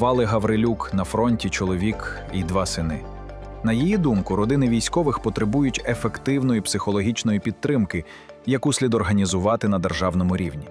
Вали Гаврилюк на фронті чоловік і два сини. На її думку, родини військових потребують ефективної психологічної підтримки, яку слід організувати на державному рівні.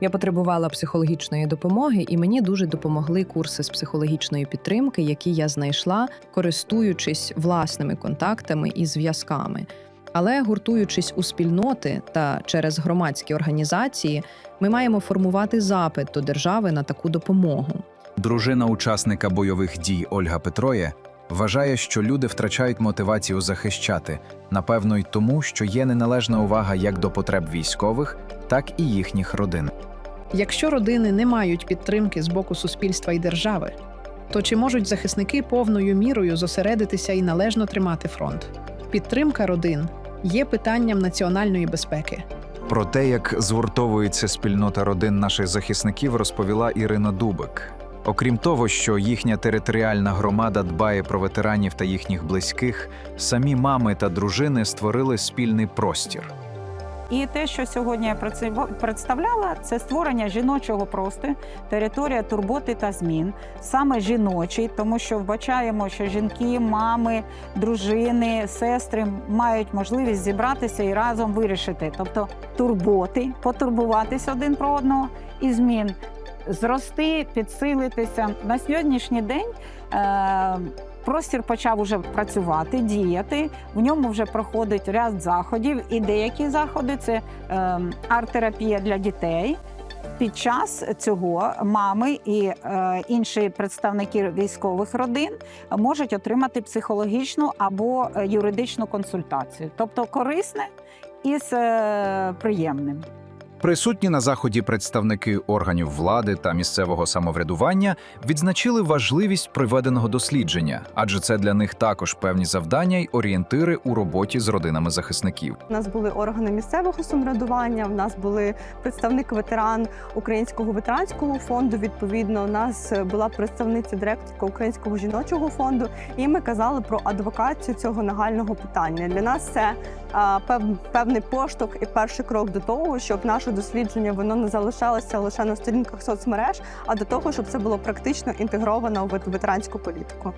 Я потребувала психологічної допомоги, і мені дуже допомогли курси з психологічної підтримки, які я знайшла, користуючись власними контактами і зв'язками. Але гуртуючись у спільноти та через громадські організації, ми маємо формувати запит до держави на таку допомогу. Дружина учасника бойових дій Ольга Петроє вважає, що люди втрачають мотивацію захищати, напевно, й тому, що є неналежна увага як до потреб військових, так і їхніх родин. Якщо родини не мають підтримки з боку суспільства і держави, то чи можуть захисники повною мірою зосередитися і належно тримати фронт? Підтримка родин є питанням національної безпеки. Про те, як згуртовується спільнота родин наших захисників, розповіла Ірина Дубик. Окрім того, що їхня територіальна громада дбає про ветеранів та їхніх близьких, самі мами та дружини створили спільний простір. І те, що сьогодні я представляла, це створення жіночого простору, територія турботи та змін, саме жіночий, тому що вбачаємо, що жінки, мами, дружини, сестри мають можливість зібратися і разом вирішити, тобто турботи, потурбуватися один про одного і змін. Зрости, підсилитися на сьогоднішній день. Е- Простір почав уже працювати, діяти. В ньому вже проходить ряд заходів, і деякі заходи це е, арт-терапія для дітей. Під час цього мами і е, інші представники військових родин можуть отримати психологічну або е, юридичну консультацію, тобто корисне із е, приємним. Присутні на заході представники органів влади та місцевого самоврядування відзначили важливість проведеного дослідження, адже це для них також певні завдання й орієнтири у роботі з родинами захисників. У нас були органи місцевого самоврядування. У нас були представник ветеран Українського ветеранського фонду. Відповідно, у нас була представниця директорка Українського жіночого фонду. І ми казали про адвокацію цього нагального питання. Для нас це певний поштовх і перший крок до того, щоб наше дослідження воно не залишалося лише на сторінках соцмереж, а до того, щоб це було практично інтегровано в ветеранську політику.